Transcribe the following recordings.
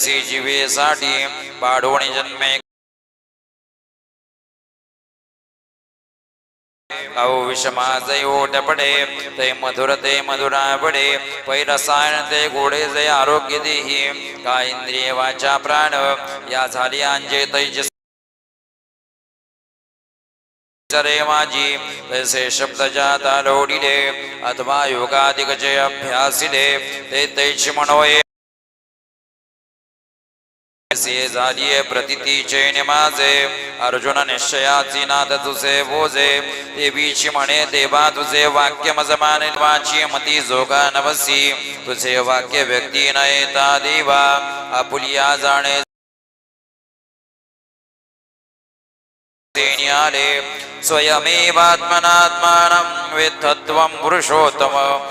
जीवेसाठी पाडोणी जन्मे। अहो विषमाजय ओटपडे ते मधुर ते मधुरा पडे पै रसायन ते गोडे जय आरोग्य देही। का इंद्रिय वाचा प्राण या झाली अंजे तैज रे माझी तैसे शब्द जाता लोडिले अथवा योगाधिक जे अभ्यासिले ते तैची म्हणोये से झालीये प्रतितीचे माझे अर्जुन निश्चयाची नाद तुझे बोजे। देवीची म्हणे देवा तुझे वाक्य मजमान वाची मती जोगा नवसी। तुझे वाक्य व्यक्ती न येता देवा। आपुलिया जाणे। आले। स्वयमेवात्मनात्मानं वेत्थत्वं पुरुषोत्तम।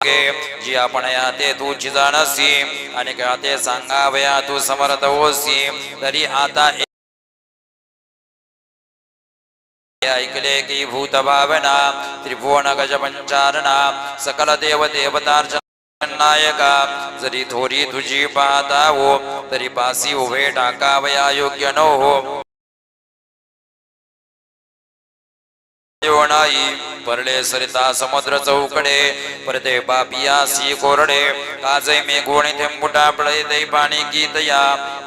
जी आपण या ते तुझी जाणसी आणि का ते सांगावया तू समर्थ होसी तरी आता ऐकले की भूत भावना त्रिभुवन गज पंचारणा सकल देव देवतार्चन नायका जरी थोरी तुझी पाहता हो तरी पासी उभे टाकावया योग्य न हो. नाही परले सरिता समुद्र चौकडे परते बापियासी कोरडे काजे मी गोणी थेंबुटा पळे दे पाणी गीतया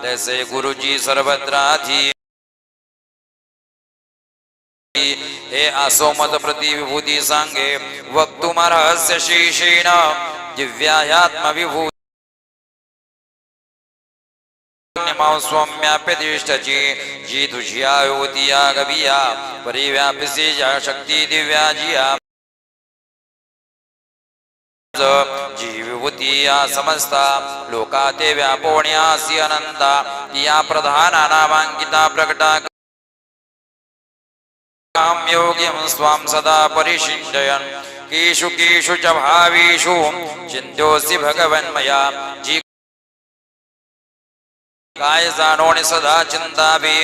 तैसे गुरुजी सर्वत्राधी हे आसोमत प्रति विभूती सांगे वक्तुम रहस्य शेषेण दिव्यात्म विभूती. सौम्याप्यतिष्ठची जी तुषिया आयोती गभिया गविया परिव्यापिसी ज्या। शक्ती दिव्या जिया जी समस्ता लोका ते व्यापोण्यासी अनंता या प्रधाना नामांकिता प्रकटा। काम योग्यं स्वां सदा परिशिष्टयन्। केषु कीषु च भावेषु। चिन्त्योऽसि भगवन्मया। जी काय जाणोने सदा चिंतावे?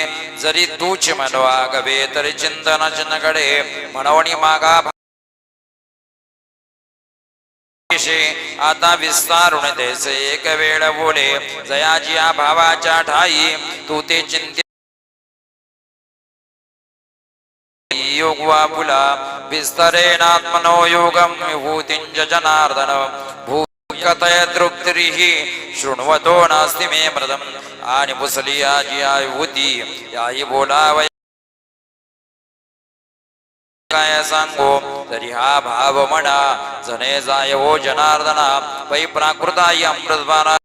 जरी तूच मनवा गवे तरी चिंतन चिन्हकडे म्हणवणी मागा आता विस्तारुण देसे एक वेळ बोले जयाजी या भावाच्या ठाई तू ते चिंते योगवा बुला विस्तरेणात्मनो योगम विभूतींच जनार्दन. भू तृप्तिरिहि। शृण्वतो नास्ति मे मृदम्। आणि मुसली आजी आयुती याही बोलावय काय सांगो। तरी हा भाव म्हणा जने जाय हो जनार्दना। पै प्राकृताई अमृतवाना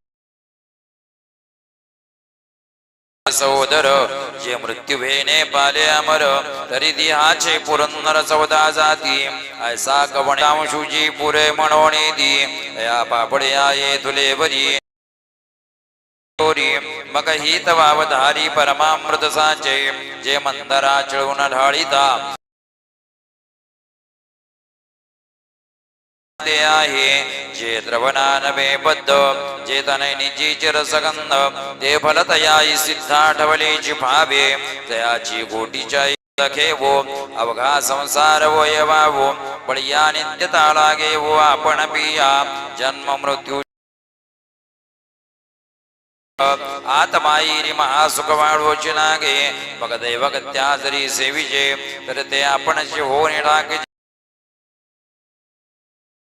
सहोदर जे मृत्यू भेने पाले अमर तरी दिहाचे पुरंदर चौदा जाती ऐसा कवणांशुजी पुरे म्हणोने दी या पापडे आये तुले बरी मग ही तवावधारी परमामृत साचे जे मंदरा चळून ढाळीता ते आहे. जे द्रवनानवे बद्ध जे तनैनिची चिरसगंध ते फलतयाई सिद्धा ठवलेची भावे तयाची गोटीच्या खेवो अवघा संसार वो यवावो बळिया नित्यता लागे वो आपण पिया जन्म मृत्यू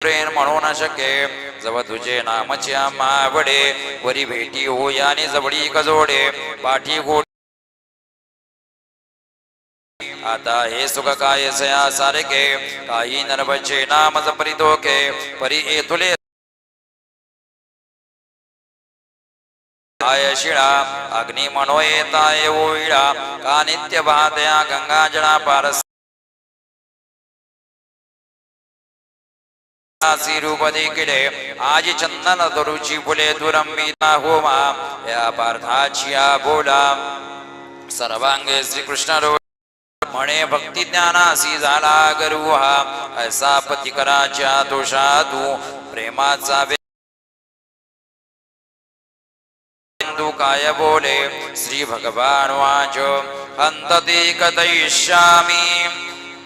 निडाके प्रेम म्हणू न शके. जव तुझे नामची मावडे वरी भेटी हो याने जवळी कजोडे. पाठी गोड आता हे सुख काय सया सारखे? काही नरवचे नाम जपरी धोके. परी येथुले आय शिळा? अग्नी म्हणो येताय ओळा. का नित्य वाहत्या गंगा जळा पारस आसी रूप देखिले आजी चंदन तरुची फुले दुरंबिता होमा या पार्थाची या बोला सर्वांगे श्रीकृष्ण रो म्हणे भक्ती ज्ञानासी झाला गरुहा ऐसा पतिकराच्या दोषातू प्रेमाचा वे- बिंदू काय बोले श्री भगवान वाच हंतते कथयिष्यामि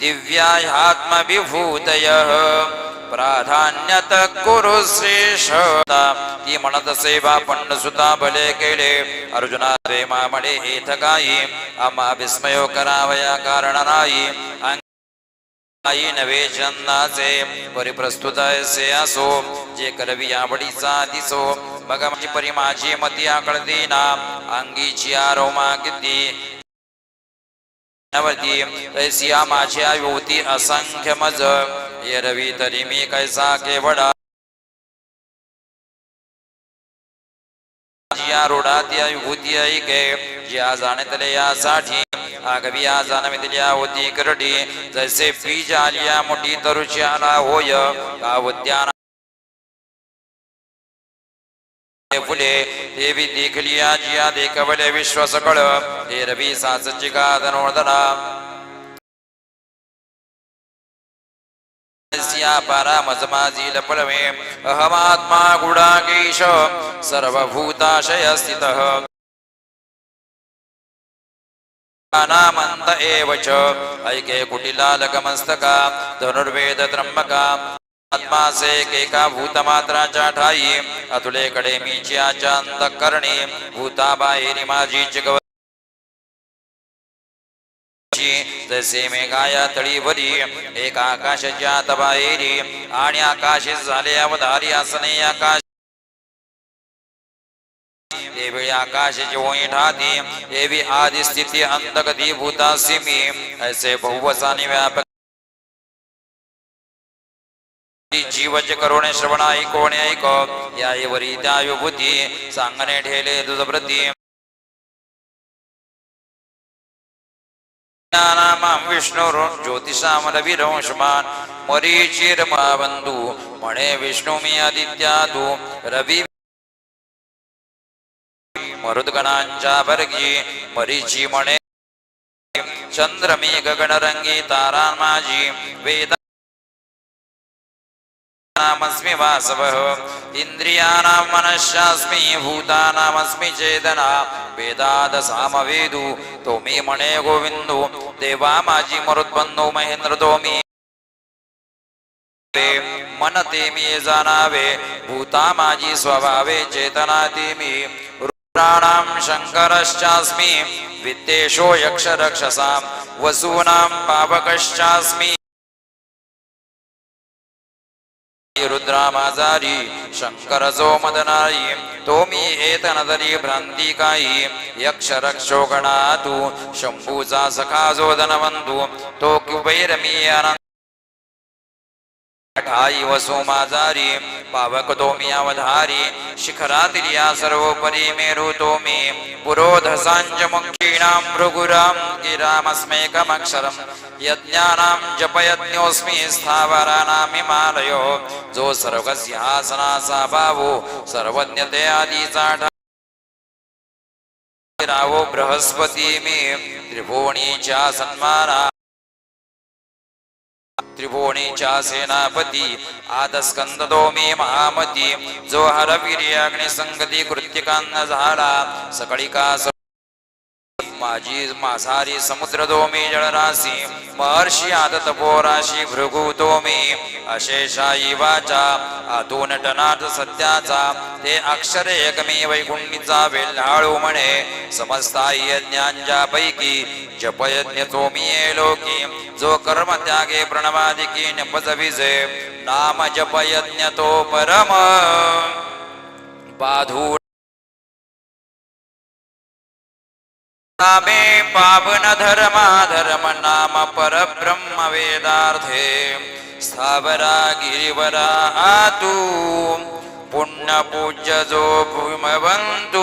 दिव्याह्यात्मविभूतय प्राधान्यत कुरु श्रेष्ठ ती म्हणत सेवा पण सुता भले केले. अर्जुना प्रेमा म्हणे हेथ काही आम्हा विस्मयो करावया कारण नाही आई नवे चंदाचे परिप्रस्तुत असे असो. जे करवी आवडीचा दिसो. मग माझी परी माझी मती आकळती ना. अंगीची आरोमा किती. नवती तैसिया माझ्या युवती असंख्य मज. ये रवी तरी मी कैसा केवडा. या रोडात या विभूती ऐके ज्या जाणतले यासाठी. आगवी या जाणवितल्या होती करडी जैसे बीज आलिया मोठी तरुची आला होय. का उद्यान फुले देवी देखलिया जिया देखवले विश्व सकळ हे रवी सासची का धनोदना स्या पारा अहमात्मा गुडाकेश सर्वभूताशय स्थितः. नामन्त एव च ऐके कुटिलालकमस्तका धनुर्वेद त्र्यंबका आत्मासे केका भूतमात्राच्या ठाई अतुलेकडे मीच्या अंतकरणी भूताबाहेरी माझी चिकव जसे मेघाया तळीवरी एक आकाशाच्या तबाहेरी आणि आकाशे झाले अवधारी असणे आकाश देवी आकाश जोई ठाती देवी आदि स्थिती अंतगती भूतासी मी ऐसे बहुवसानी व्यापक जीवच करुणे श्रवण ऐकोणे ऐक. या वरी त्या विभूती सांगणे ठेले दुधप्रती ज्ञानामां विष्णु ज्योतिषाम रविरंशमान मरीचिर बंधू म्हणे विष्णू मी आदित्या तू रवी मरुदगणांच्या वर्गी मरीची म्हणे चंद्र मी गगनरंगी तारा माझी वेद नामस्मि वासवः। इन्द्रियाणां मनश्शास्मि भूतानामस्मि चेतना। वेदादसामवेदु। तो मी म्हणे देवा माझी मरुद्बन्धो महेंद्र तो मी। मन ते मी जाणावे भूता माझी स्वभावे चेतना ते मी। रुद्राणां शङ्करश्चास्मि। वित्तेषो यक्ष रक्षसां वसूनां पावकश्चास्मि। रुद्रा माझारी शंकर जो मदनारी तो मी येत नदरी भ्रांती काही यक्ष रक्षो गणातू शंभूचा सखा जो धनवंतू तो कुबैर मी अनंत ठाई वसु माझारी पावक तो मी अवधारी शिखरातील या सर्वोपरी मेरू तो मी पुरोधसांज मुखीणां भृगुरां गिरामस्मेकमक्षरम। यज्ञानां जपयज्ञोऽस्मि स्थावराणां हिमालयो जो सर्वस्यासनाचा भावो सर्वज्ञते आदीचा रावो बृहस्पती मी त्रिभुवनीच्या सन्माना। त्रिभुवनीच्या सेनापती आदस्कंदो मे महामती। जो हरवीर्य कृत्तिकान्न झाला सकळिका माझी मासारी समुद्र दोमी जळराशी महर्षी आदत पोराशी भृगु दोमी अशेषाई वाचा आतून टनाट सत्याचा ते अक्षर एकमे वैकुंडीचा वेल्हाळू म्हणे समस्ताय यज्ञांच्या पैकी जपयज्ञ तो मी लोकी जो कर्म त्यागे प्रणवादिकी नपज विजे नाम जपयज्ञ तो परम बाधू नामे पावन धर्मा धर्म नाम परब्रह्म वेदार्थे। स्थावरा गिरिवरा आतु। पुण्य पूज्य जो भूमवंतु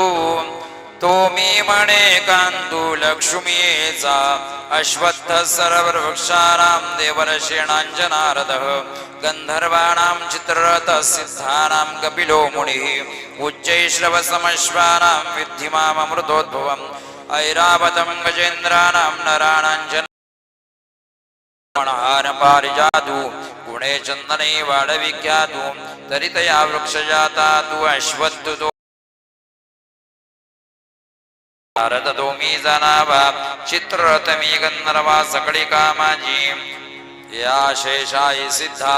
तो मी म्हणे कांतू लक्ष्मीचा। अश्वत्थ सर्व वृक्षाणां गन्धर्वाणां चित्ररथ सिद्धानां कपिलो मुनिः उच्चैश्रवसमश्वानां विद्धि माममृतोद्भवम् ऐरावतं गजेन्द्राणां नराणाञ्जन पारिजातु गुणे चन्दने वाडविख्यातु तरितया वृक्षजाता तु अश्वत्तु भारततो भारत वा मी जाणावा चित्ररथ मी सकळी कामाजी या शेषाई सिद्धा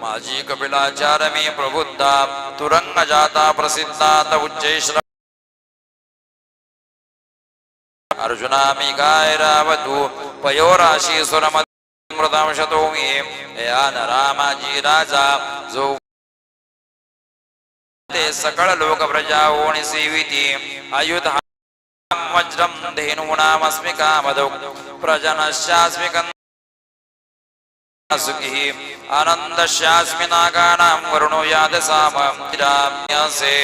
माझी कपिलाचार मी प्रबुद्धा तुरंग जाता प्रसिद्धा त उच्चैश्र अर्जुना मी काय रावतु पयोराशी सुरमृतांशतो मी. राजा जो ते सकळ लोक प्रजा ओणी सेविती आयुध वज्रम धेनूनामस्मि कामदौ प्रजनश्चास्मि आनन्दस्यास्मि नागानां वरुणो यादसामसे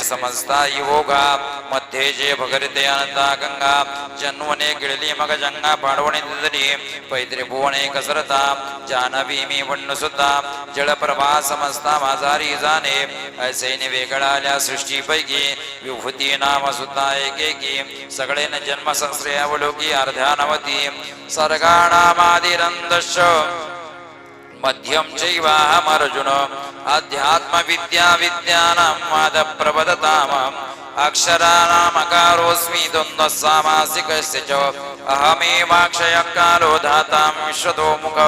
समस्ता योगा मध्ये जे भगरिते अनंता गंगा जन्वने गिळली मग जंगा पाडवणे दिदरी पैत्री भुवने कसरता जानवी मी वण्ण जळप्रभा समस्ता माझारी जाणे ऐसे वेगळाल्या सृष्टीपैकी विभूती नाम सुद्धा एकेकी सगळे न जन्म संश्रयावलोकी अर्ध्यानवती सर्गाणामादिरंदश మధ్యం చైవాహమర్జున ఆధ్యాత్మ విద్యా విద్యానాం వాద ప్రవదతామాం అక్షరాణమకారోస్మి ద్వంద్వ సామాసికస్య చ అహమేవాక్షయ కాలో ధాతాం విశ్వతో ముఖ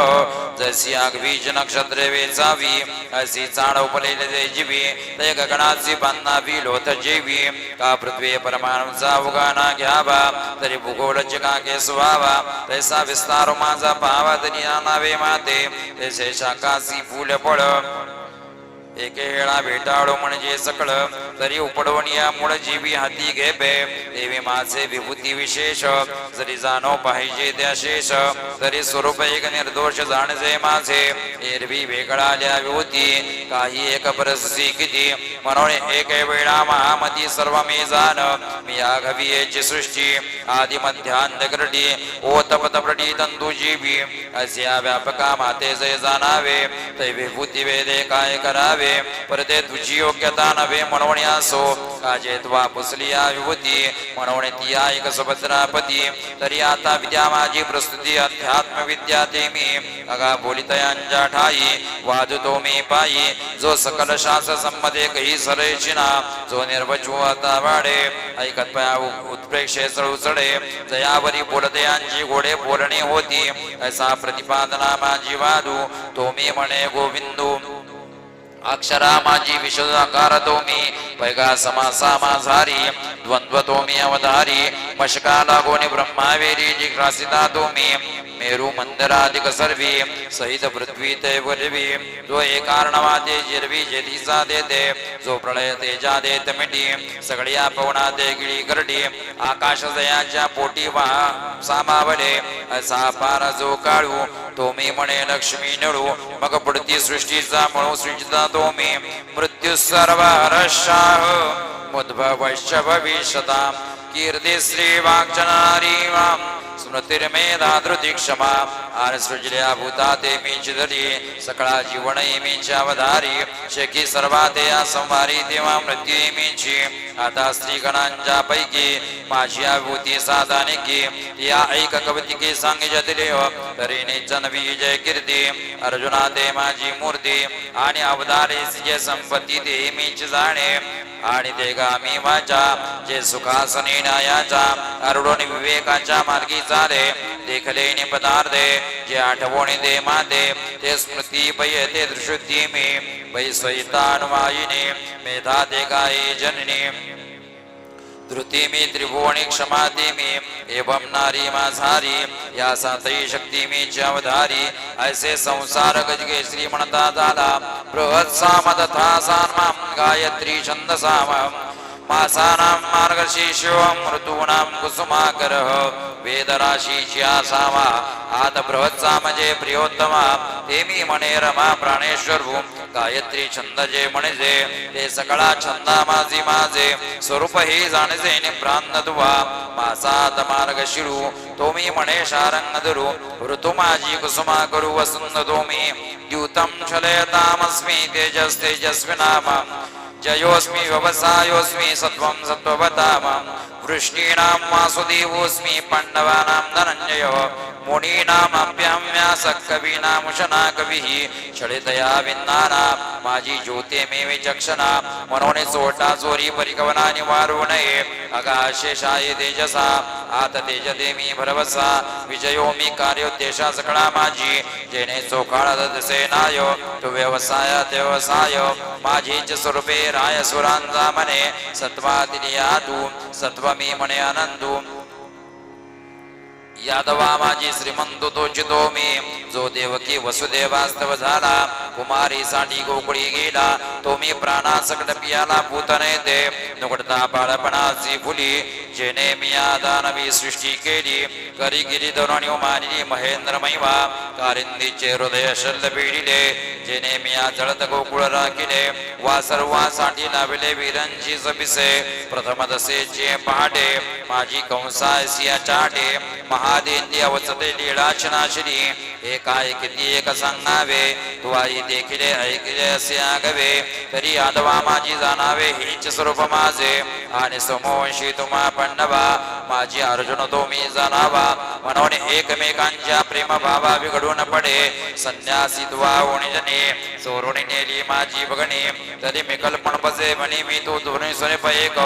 जशी आगवीज नक्षत्रे वेचावी अशी चाड उपलेले जीवी ते गगनाची बांधावी लोत जेवी. का पृथ्वी परमाणूचा उगाना घ्यावा तरी भूगोल जगाके सुवावा तैसा विस्तार माझा पावा तरी नावे माते तैसे शाकाशी फुल फळ. एके वेळा भेटाळो म्हणजे सकळ तरी उपडवणिया मूळ जीवी हाती घेपे. देवी माझे विभूती विशेष जरी जाणो पाहिजे त्या शेष तरी स्वरूप एक निर्दोष जाणजे माझे. एरवी वेगळाल्या विभूती काही एक परसी किती. म्हणून एक वेळा महामती सर्व मी जाण मी आघवी याची सृष्टी. आदि मध्यांत करडी ओ तप तपडी तंतू जीवी. असे व्यापका माते जय जाणावे ते विभूती वेदे काय करावे? परते तुझी योग्यता नव्हे म्हणून असो काजे त्वा पुसलिया विभूती म्हणून ती ऐक सुभद्रापती तरी आता विद्या माझी प्रस्तुती अध्यात्म विद्या ते मी. अगा बोलितयांच्या ठाई वाजतो मी पायी जो सकल शास संमते कही सरेशिना जो निर्वचू आता वाडे ऐकत पया उत्प्रेक्षे चढू चढे जयावरी बोलते यांची घोडे बोलणे होती असा प्रतिपादना माझी वादू तो मी म्हणे गोविंदू. अक्षरा माझी विशुद्धाकार तो मी पैगा समासा माझारी द्वंद्व तो मी अवधारी मशका लागोनी ब्रह्मावेरी जिग्रासिता तो मी मेरू मंदराधिक सर्वी सहित पृथ्वी ते वरवी जो एक कारणवादे जिरवी जेतीसा देते जो प्रलय तेजा देत मिटी सगळ्या पवना ते गिळी करडी आकाश जयाच्या पोटी वा सामावले असा पार जो काळू तो मी म्हणे लक्ष्मी नळू मग पडती सृष्टीचा म्हणू सृजिता तो मी मृत्यू उद्भवश्च रशाह मुद्भवश्च भविष्यता वाक्चनारी स्मृतिर्मेधा क्षमा आर सृजल्या भूता ते मी चिदरी सकळा जीवन मीची अवधारी। शेकी सर्वा ते या संवारी तेव्हा मृत्यू मीची। आता स्त्री गणांच्या पैकी माझी अभूती साधाने की। या ऐक कवतिके सांगे जतिले हो, तरी जनवी जय कीर्ती। अर्जुना ते माझी मूर्ती आणि अवधारे जे संपत्ती ते मीच जाणे। आणि ते देख जे सुखासने देखले पदार्थे जे आठवणी दे माते ते स्मृती पै ते दृशुद्धी मी पै स्वैतानुवायिनी मेधा देगा जननी। धृती त्रिभुवणी क्षमा देमी एवं नारी माझारी या सातही शक्ती मी अवधारी ऐसे संसार गजगे श्री म्हणता झाला बृहत साम तथा सान्मां गायत्री छंदसाम मासानां मार्गशीर्षोऽहं ऋतूनां कुसुमाकरः वेदराशीची आसावा आत बृहत्साम प्रियोत्तमा ते मी म्हणे रमा प्राणेश्वर भूम। गायत्री छंद जे म्हणजे ते सकळा छंदा माझी माझे स्वरूप हे जाणजे निभ्रांत दुवा मासात मार्ग शिरू तो मी म्हणे शारंग धरू. ऋतु माझी कुसुमा करू वसंत तो मी द्यूतम छलयतामस्मी तेजस तेजस्वी नाम जयोस्मी व्यवसायोस्मी सत्वं सत्त्ववताम वृष्टीणां वासुदेवोऽस्मि पाण्डवानां धनञ्जयः मुनीनामाप्याम्यासकवीनामुशना कविः छळितया विन्नाना माझी ज्योते मे विचक्षणा मनोने सोटा चोरी परिकवना निवारू नये अगाशेषाय तेजसा आत तेज मी भरवसा विजयो मी कार्योद्देशा सकळा माझी जेणे चोखाळ सेनाय तु व्यवसाय व्यवसाय माझीच स्वरूपे राय सुरांजा मने सत्वादिनिया तू सत्व मी म्हणे यादवा माझी श्रीमंत तो चितो मी. जो देवकी वसुदेवास्तव झाला कुमारी साठी गोकुळी गेला तो मी प्राणासकट पियाला पूतने ते नुकडता बाळपणाची फुली जेने मी दानवी सृष्टी केली. करी गिरी मानिली महेंद्र महिमा कारिंदीचे हृदय शल्ल पिढिले जेने मी जळत गोकुळ राखिले. वा सर्वासाठी लाविले विरंजी सपिसे. प्रथम दसेचे पहाटे माझी कंसायसिया चाटे महादेंदी अवचते लीळाचनाशिनी एकाय किती एक सांगावे तू आई देखिले ऐकले असे आगवे. तरी आदवा माझी जाणावे हीच स्वरूप माझे. आणि समोशी तुम्हा पांडवा माझी अर्जुन तो मी जाणावा म्हणून एकमेकांच्या प्रेम भावा बिघडून पडे. संन्यासी द्वा जने चोरून नेली माझी बघणी तरी मी कल्पन बसे म्हणे मी तू धोनी सुने पैक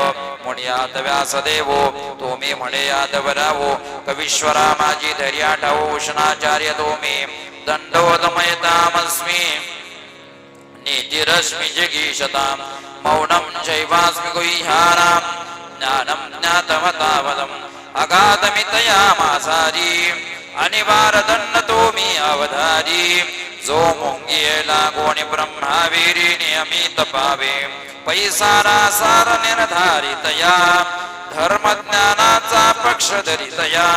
मुनी व्यास देवो तो मी म्हणे यादवरावो कवीश्वरा माझी धैर्या ठावो उष्णाचार्य तो मी दंडोदमयतामस्मी नीतिरश्मि जगीशताम्. मौनं चैवास्मि गुह्यानाम् ज्ञानं ज्ञातमतावदम् अगाधमितया मासारी अनिवारदन्नतो मी अवधारी। जो मुंगियेला कोणी ब्रह्मावीरी नियमित पावे पैसारा सार निर्धारितया। धर्मज्ञानाचा पक्ष धरितया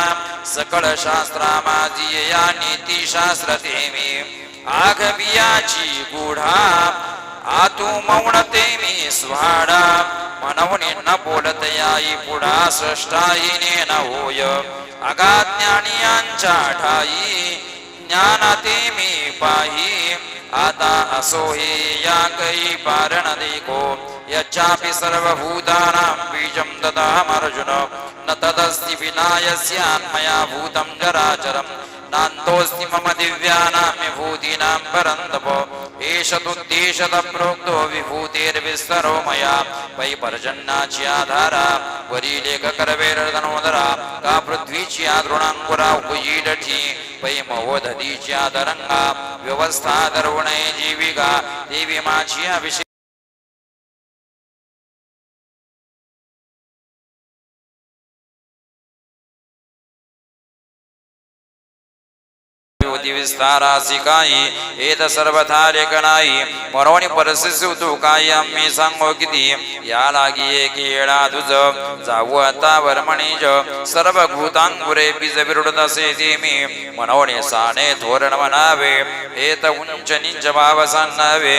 सकळ शास्त्रा माझी या नीती शास्त्र मी गुढा। आतू मौनते मी स्वाडा। मनवणे न बोलत याई पुढा सृष्टाईने न होय. अगाज्ञानियांच्या ठाई ज्ञानाते मी पाही. आता असो हे या कै पारण देखो यच्चापि सर्वभूतानां बीजं ददामर्जुन न तदस्ति विनायस्यान्मया भूतं जराचरम्। नान्तोऽस्ति मम दिव्यानां विभूतीनां परन्तपो। एष तुद्देशत प्रोक्तो विभूतेर्विस्तरो मया। वै पर्जन्याची आधारा वरी का पृथ्वीची आदृणांकुरा उपजीलठी वै मवोदधीची आदरंगा व्यवस्था दर्वणे जीविका देवी माची अभिषेक। होती विस्तारासी काही एत सर्वथा नाही म्हणून परिस्थिती तू काही आम्ही सांगो किती या लागी एक येळा तुझ जाऊ आता वर्मणीज सर्व भूतांगुरे बीज विरुडत असे ते मी। म्हणून साने धोरण म्हणावे एत उंच निंच भाव सांगावे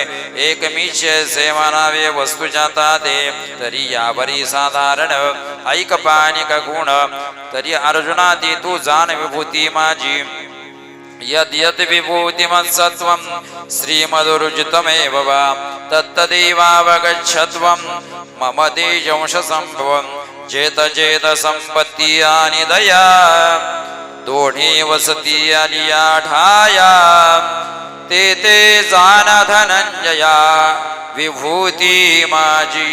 एक मीच से म्हणावे वस्तू जाता ते तरी यावरी साधारण ऐक पाणी गुण तरी अर्जुना ती तू जाण विभूती माझी यद्यत् विभूतिमत्सत्वं श्रीमधुरुचितमेव वा तत्तदेवावगच्छत्वं मम तेजंशसम्भवं चेत दया दोढे वसति आलिया ते ते जानधनञ्जया विभूतिमाजी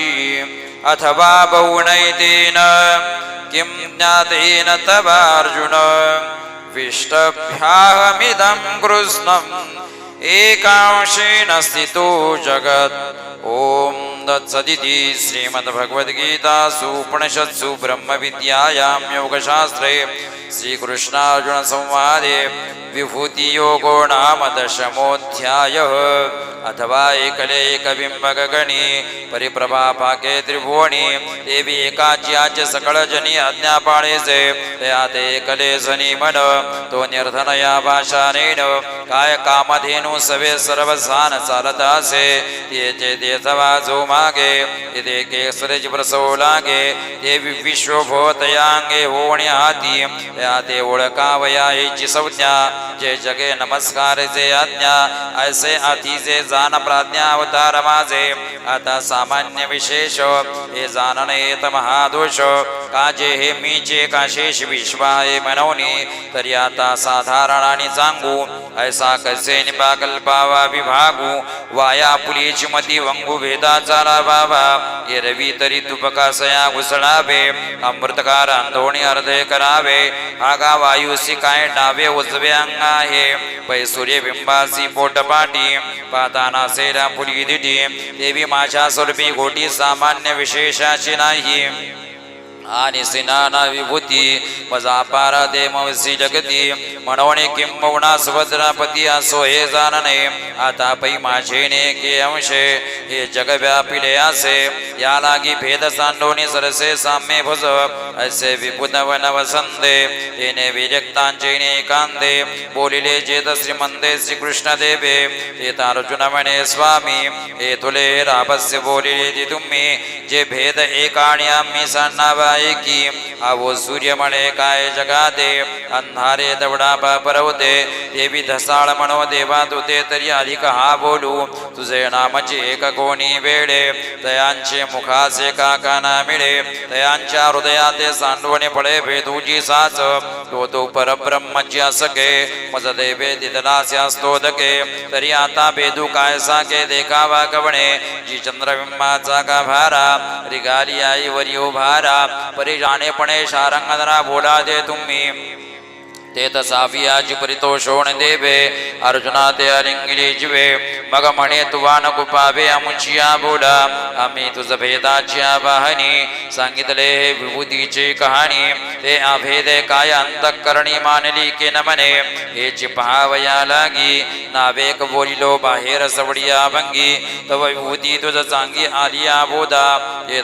अथवा बहुनैतेन किं ज्ञातेन तवार्जुन। विष्टभ्याहमिदं कृष्णम् एकांशेन स्थितो जगत्। ॐ दत्सदिति श्रीमद्भगवद्गीतासु उपनिषत्सु ब्रह्मविद्यायां योगशास्त्रे श्रीकृष्णार्जुनसंवादे विभूतियोगो नाम दशमोऽध्यायः। अथवा एकले एकबिंबगगणी परिप्रभापाके त्रिभुवनी देवी एकाची सकळजनी सकळ तया ते एकले जनी मन तो निर्धनया भाषानेन कायकामधेन सवे सर्व सान चालत असे तेचे देतवा जो मागे ते केसरज प्रसव लागे देवी विश्वभूतयांगे होणे हाती या ते ओळखावया याची संज्ञा जे जगे नमस्कार जे आज्ञा ऐसे अतिचे जाण प्राज्ञा अवतार माझे आता सामान्य विशेष हे जाणन येत महादोष काजे हे मीचे काशेष विश्वाय मनवनी तरी आता साधारण आणि सांगू ऐसा कसे निपा कल्पावा विभागू वाया पुलीची मती वंगू भेदाचा बाबा एरवी तरी तुपकासया घुसळावे अमृतकार अंधोणी अर्धे करावे। आगा वायुसी काय डावे उजवे अंग आहे पै सूर्यबिंबासी पोटपाटी पाताना सेरा फुली दिटी। देवी माझ्या स्वरूपी घोटी सामान्य विशेषाची नाही। आणि सिनाना विभूती वजा पारा दे मवसी जगती. म्हणवणे किंबवणा सुभद्रापती असो हे जाणणे. आता पै माझे नेके अंशे हे जगव्यापिले असे या लागी भेद सांडोनी सरसे साम्ये भुज. असे विपुनव नवसंदे तेने विरक्तांचे ने कांदे. बोलिले जेत श्रीमंदे श्रीकृष्ण देवे. ते अर्जुन म्हणे स्वामी हे तुले राभस्य बोलिले ती तुम्ही. जे भेद एकाणी आम्ही सांडावा की आवो सूर्य म्हणे काय जगाते अंधारे दवडा परवते. देवी धसाळ म्हणो देवा तुते तरी अधिक हा बोलू. तुझे नामचे एक कोणी वेळे तयांचे मुखासे का काना मिळे? तयांच्या हृदयाते सांडवणे पडे भेदूची साच. तो तो परब्रह्मची असके. मज देवे दिदलासे असतोदके. तरी आता भेदू काय साके देखावा कवणे जी चंद्रबिंबाचा का भारा रिगाली आई वरी भारा परी ഷാറങ്ങതറ ബോലാതെ തുമ്മീം दे तुम्ही ते तसाफियाची परितोषोण देवे अर्जुना ते अलिंगिली जिवे मग म्हणे तुवा न कुपावे अमुचिया बोला आम्ही तुझ भेदाची आवाहनी सांगितले हे विभूतीची कहाणी ते अभेदे काय अंतःकरणी मानली के न म्हणे हे चिपहावया लागी नावेक बोलिलो बाहेर सवडिया भंगी तव विभूती तुझ चांगी आलिया बोधा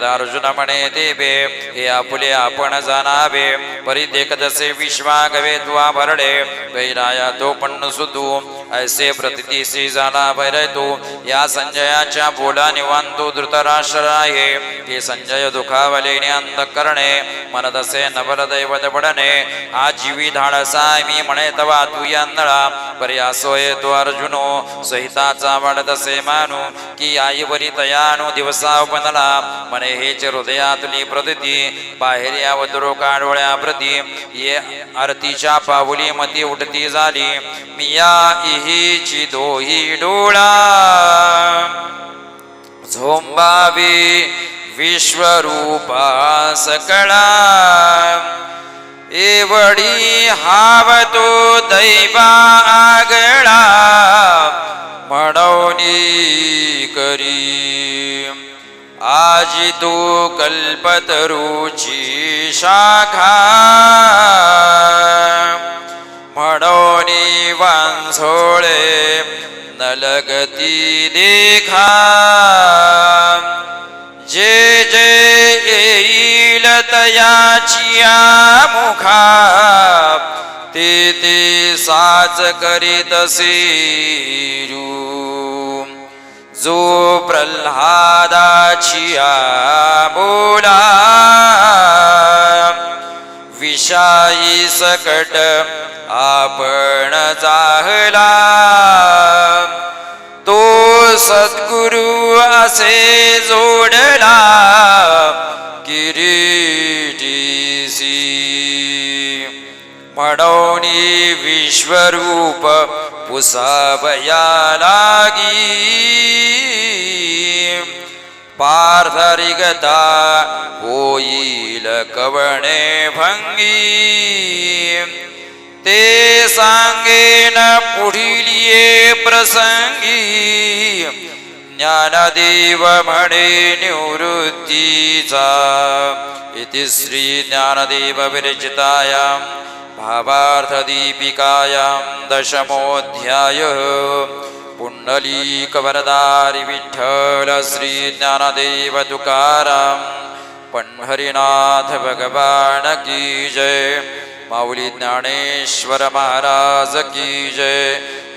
अर्जुन म्हणे देवे हे आपुले आपण जाणावे परी देखदसे द्वा देवा भरडे वैराया तो पण सुदू ऐसे प्रतितीसी झाला भैरतो या संजयाच्या बोला निवांतो धृतराष्ट्र आहे हे संजय दुखावले अंत करणे मनदसे नवल दैवत पडणे. हा जीवी धाडसाय मी म्हणे तवा तू यांदळा पर्यासोय तो अर्जुनो. सहिताचा वाढतसे मानू. की आईवरी तयानु दिवसा बनला म्हणे हेच हृदयातली प्रतिती बाहेर या यावदरो काढोळ्या प्रती. ये आरतीच्या पावली मती उठती झाली. मिया इहीची दोही डोळा. झोंबावी विश्वरूपा सकळा. एवढी हावतो दैवा आगळा. म्हणवनी करी. आजितो कल्पतरुची शाखा. म्हणोनी वांझोळे नलगती देखा. जे जे येईल तयाचिया मुखा ते ते साच करीत सेरू जो प्रल्हादाचिया बोला विषाई सकट आपण जाहला तो सद्गुरु असे जोडला किरीटीसी म्हणून विश्वरूप पुसावया लागी पार्थरिगता होईल कवणे भंगी। ते सांगेन पुढील ये प्रसंगी। ज्ञानदेव म्हणे निवृत्तीचा इति श्री ज्ञानदेव विरचितायां भावार्थदीपिकायां दशमोऽध्याय। पुण्डलीकवरदारि विठ्ठल श्री पंढरीनाथ भगवान की जय माऊली ज्ञानेश्वर महाराज की जय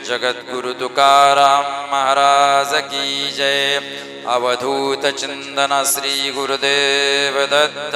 जगद्गुरु तुकाराम महाराज की जय अवधूत चिंतन श्री गुरुदेव दत्त